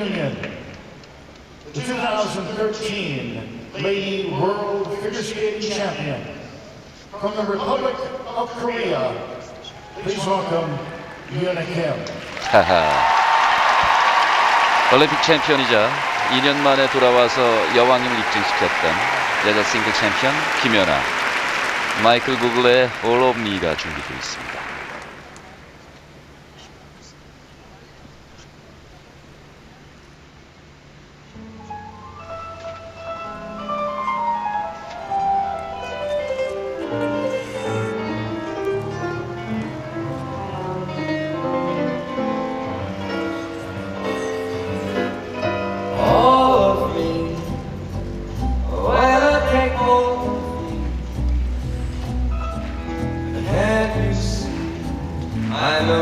Union, the 2013 Lady World Figure Skating Champion. From the Republic of Korea, please welcome Yuna Kim. 올림픽 챔피언이자 2년 만에 돌아와서 여왕임을 입증시켰던 여자 싱글 챔피언 김연아. 마이클 구글의 All of Me가 준비되어 있습니다. Take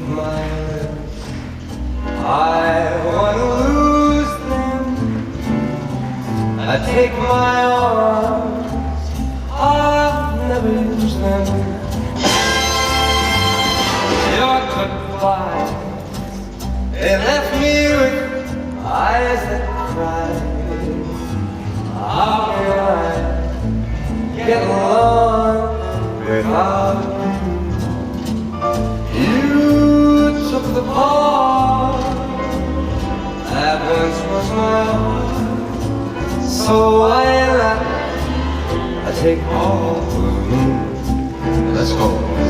my lips, I wanna lose them. I take my arms, I'll never use them. Your goodbye. They get along without you? You took the part that once was heart. So I not I take all of me? Let's go.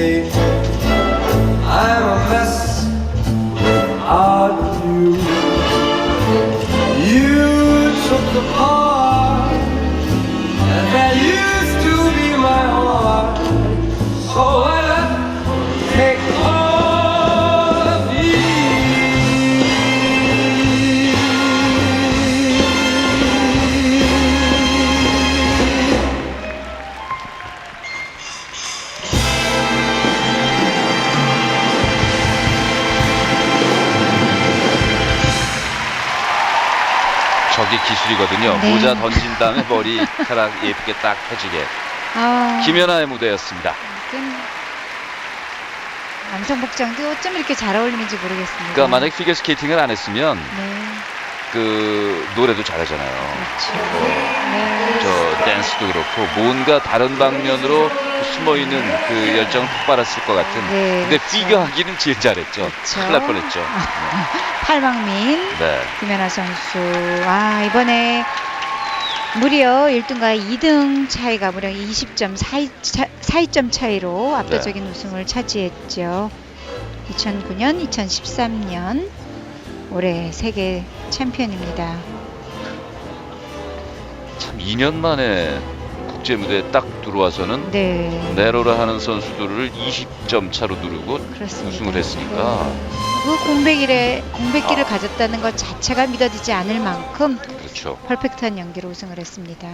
see I'm a mess without you? You took the part that used to be my heart. So 저게 기술이거든요. 네. 모자 던진 다음에 머리 카락 예쁘게 딱 펴지게. 아, 김연아의 무대였습니다. 남성 복장도 어쩜 이렇게 잘 어울리는지 모르겠습니다. 그러니까 만약 피겨 스케이팅을 안 했으면 네, 그 노래도 잘하잖아요. 그렇죠. 네. 저 댄스도 그렇고 뭔가 다른 방면으로 숨어 있는 그 열정을 폭발했을 것 같은. 네, 근데 그렇죠. 피겨 하기는 제일 잘했죠. 그렇죠. 큰일 날 뻔했죠. 팔방민 네. 김연아 선수. 아 이번에 무려 1등과 2등 차이가 무려 20점 4위, 4점 차이로 압도적인 네. 우승을 차지했죠. 2009년, 2013년 올해 세계 챔피언입니다. 참 2년 만에 국제 무대에 딱 들어와서는 네. 네로라 하는 선수들을 20점 차로 누르고 그렇습니다. 우승을 했으니까 그 공백일에 공백기를 가졌다는 것 자체가 믿어지지 않을 만큼 그렇죠. 퍼펙트한 연기로 우승을 했습니다.